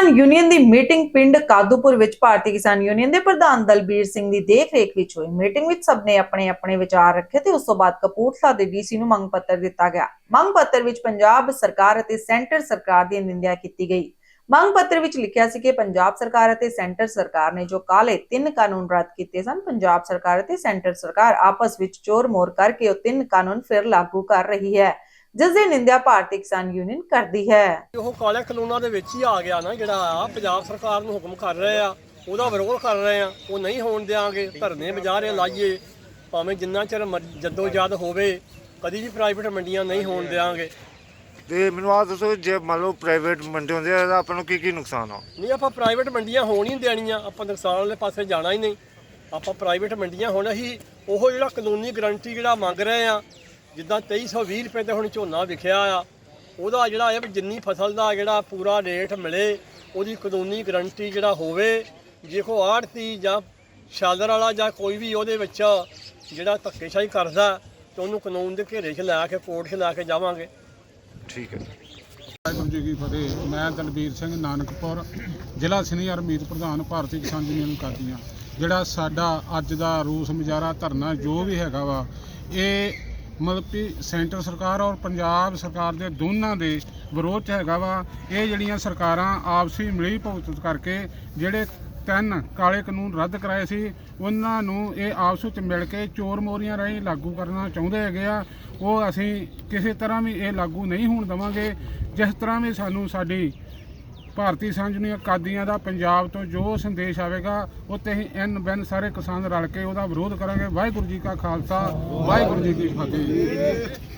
ਕਿਸਾਨ ਯੂਨੀਅਨ ਦੀ ਮੀਟਿੰਗ ਪਿੰਡ ਕਾਦੂਪੁਰ ਵਿੱਚ ਭਾਰਤੀ ਕਿਸਾਨ ਯੂਨੀਅਨ ਦੇ ਪ੍ਰਧਾਨ ਦਲਬੀਰ ਸਿੰਘ ਦੀ ਦੇਖਰੇਖ ਵਿੱਚ ਹੋਈ। ਮੀਟਿੰਗ ਵਿੱਚ ਸਭ ਨੇ ਆਪਣੇ ਆਪਣੇ ਵਿਚਾਰ ਰੱਖੇ ਤੇ ਉਸ ਤੋਂ ਬਾਅਦ ਕਪੂਰਥਲਾ ਦੇ ਡੀਸੀ ਨੂੰ ਮੰਗ ਪੱਤਰ ਦਿੱਤਾ ਗਿਆ। ਮੰਗ ਪੱਤਰ ਵਿੱਚ ਪੰਜਾਬ ਸਰਕਾਰ ਅਤੇ ਸੈਂਟਰ ਸਰਕਾਰ ਦੀ ਨਿੰਦਿਆ ਕੀਤੀ ਗਈ। ਮੰਗ ਪੱਤਰ ਵਿੱਚ ਲਿਖਿਆ ਸੀ ਕਿ ਪੰਜਾਬ ਸਰਕਾਰ ਅਤੇ ਸੈਂਟਰ ਸਰਕਾਰ ਨੇ ਜੋ ਕਾਲੇ ਤਿੰਨ ਕਾਨੂੰਨ ਰੱਦ ਕੀਤੇ ਸਨ, ਪੰਜਾਬ ਸਰਕਾਰ ਅਤੇ ਸੈਂਟਰ ਸਰਕਾਰ ਆਪਸ ਵਿੱਚ ਚੋਰ ਮੋਰ ਕਰਕੇ ਉਹ ਤਿੰਨ ਕਾਨੂੰਨ ਫਿਰ ਲਾਗੂ ਕਰ ਰਹੀ ਹੈ। ਜਿਸ ਦੀ ਨਿੰਦਿਆ ਭਾਰਤੀ ਕਿਸਾਨ ਯੂਨੀਅਨ ਕਰਦੀ ਹੈ। ਉਹ ਕਾਲੇ ਕਾਨੂੰਨਾਂ ਦੇ ਵਿੱਚ ਹੀ ਆ ਗਿਆ ਨਾ ਜਿਹੜਾ ਆ ਪੰਜਾਬ ਸਰਕਾਰ ਨੂੰ ਹੁਕਮ ਕਰ ਰਹੇ ਆ ਉਹਦਾ ਵਿਰੋਧ ਕਰ ਰਹੇ ਆ ਉਹ ਨਹੀਂ ਹੋਣ ਦਿਆਂਗੇ ਧਰਨੇ ਬਾਜ਼ਾਰੇ ਲਾਈਏ ਭਾਵੇਂ ਜਿੰਨਾ ਚਿਰ ਜਦੋਜਦ ਹੋਵੇ ਕਦੀ ਵੀ ਪ੍ਰਾਈਵੇਟ ਮੰਡੀਆਂ ਨਹੀਂ ਹੋਣ ਦਿਆਂਗੇ। ਤੇ ਮੈਨੂੰ ਆਹ ਦੱਸੋ ਜੇ ਮੰਨ ਲਓ ਪ੍ਰਾਈਵੇਟ ਮੰਡੀ ਹੁੰਦੇ ਆ ਤਾਂ ਆਪਾਂ ਨੂੰ ਕੀ ਕੀ ਨੁਕਸਾਨ ਆ? ਨਹੀਂ ਆਪਾਂ ਪ੍ਰਾਈਵੇਟ ਮੰਡੀਆਂ ਹੋਣ ਹੀ ਨਹੀਂ ਦੇਣੀਆਂ ਆਪਾਂ ਨੁਕਸਾਨ ਵਾਲੇ ਪਾਸੇ ਜਾਣਾ ਹੀ ਨਹੀਂ। ਆਪਾਂ ਪ੍ਰਾਈਵੇਟ ਮੰਡੀਆਂ ਹੋਣਾ ਹੀ ਉਹ ਜਿਹੜਾ ਕਾਨੂੰਨੀ ਗਰੰਟੀ ਜਿਹੜਾ ਮੰਗ ਰਹੇ ਆ ਜਿੱਦਾਂ 2320 ਰੁਪਏ ਤੇ ਹੁਣ ਝੋਨਾ ਵਿਖਿਆ ਆ ਉਹਦਾ ਜਿਹੜਾ ਇਹ ਵੀ ਜਿੰਨੀ ਫਸਲ ਦਾ ਜਿਹੜਾ ਪੂਰਾ ਰੇਟ ਮਿਲੇ ਉਹਦੀ ਕਾਨੂੰਨੀ ਗਰੰਟੀ ਜਿਹੜਾ ਹੋਵੇ ਜੇ ਕੋ ਆੜਤੀ ਜਾਂ ਸ਼ਾਲਰ ਵਾਲਾ ਜਾਂ ਕੋਈ ਵੀ ਉਹਦੇ ਵਿੱਚ ਜਿਹੜਾ ਧੱਕੇਸ਼ਾਹੀ ਕਰਦਾ ਤੇ ਉਹਨੂੰ ਕਾਨੂੰਨ ਦੇ ਘੇਰੇ 'ਚ ਲੈ ਕੇ ਕੋਰਟ 'ਚ ਲੈ ਕੇ ਜਾਵਾਂਗੇ। ਠੀਕ ਹੈ ਵਾਹਿਗੁਰੂ ਜੀ ਕੀ ਫਤਿਹ। ਮੈਂ ਦਲਬੀਰ ਸਿੰਘ ਨਾਨਕਪੁਰ ਜ਼ਿਲ੍ਹਾ ਸੀਨੀਅਰ ਮੀਤ ਪ੍ਰਧਾਨ ਭਾਰਤੀ ਕਿਸਾਨ ਯੂਨੀਅਨ ਕਾਦੀਆਂ ਜਿਹੜਾ ਸਾਡਾ ਅੱਜ ਦਾ ਰੂਸ ਮੁਜ਼ਾਹਰਾ ਧਰਨਾ ਜੋ ਵੀ ਹੈਗਾ ਵਾ ਇਹ ਮਤਲਬ ਕਿ ਸੈਂਟਰ ਸਰਕਾਰ ਔਰ ਪੰਜਾਬ ਸਰਕਾਰ ਦੇ ਦੋਨਾਂ ਦੇ ਵਿਰੋਧ 'ਚ ਹੈਗਾ ਵਾ। ਇਹ ਜਿਹੜੀਆਂ ਸਰਕਾਰਾਂ ਆਪਸੀ ਮਿਲੀ ਭੁਗਤ ਕਰਕੇ ਜਿਹੜੇ ਤਿੰਨ ਕਾਲੇ ਕਾਨੂੰਨ ਰੱਦ ਕਰਾਏ ਸੀ, ਉਹਨਾਂ ਨੂੰ ਇਹ ਆਪਸ ਵਿੱਚ ਮਿਲ ਕੇ ਚੋਰ ਮੋਰੀਆਂ ਰਾਹੀਂ ਲਾਗੂ ਕਰਨਾ ਚਾਹੁੰਦੇ ਹੈਗੇ ਆ। ਉਹ ਅਸੀਂ ਕਿਸੇ ਤਰ੍ਹਾਂ ਵੀ ਇਹ ਲਾਗੂ ਨਹੀਂ ਹੋਣ ਦੇਵਾਂਗੇ। ਜਿਸ ਤਰ੍ਹਾਂ ਵੀ ਸਾਨੂੰ ਸਾਡੀ ਭਾਰਤੀ ਸੰਜਨੀ ਕਾਦੀਆਂ ਦਾ ਪੰਜਾਬ ਤੋਂ ਜੋ ਸੰਦੇਸ਼ ਆਵੇਗਾ ਉਹ ਤੇ ਅਸੀਂ ਐਨ ਬੈਨ ਸਾਰੇ ਕਿਸਾਨ ਰਲ ਕੇ ਉਹਦਾ ਵਿਰੋਧ ਕਰਾਂਗੇ। ਵਾਹਿਗੁਰੂ ਜੀ ਕਾ ਖਾਲਸਾ, ਵਾਹਿਗੁਰੂ ਜੀ ਕੀ ਫਤਿਹ।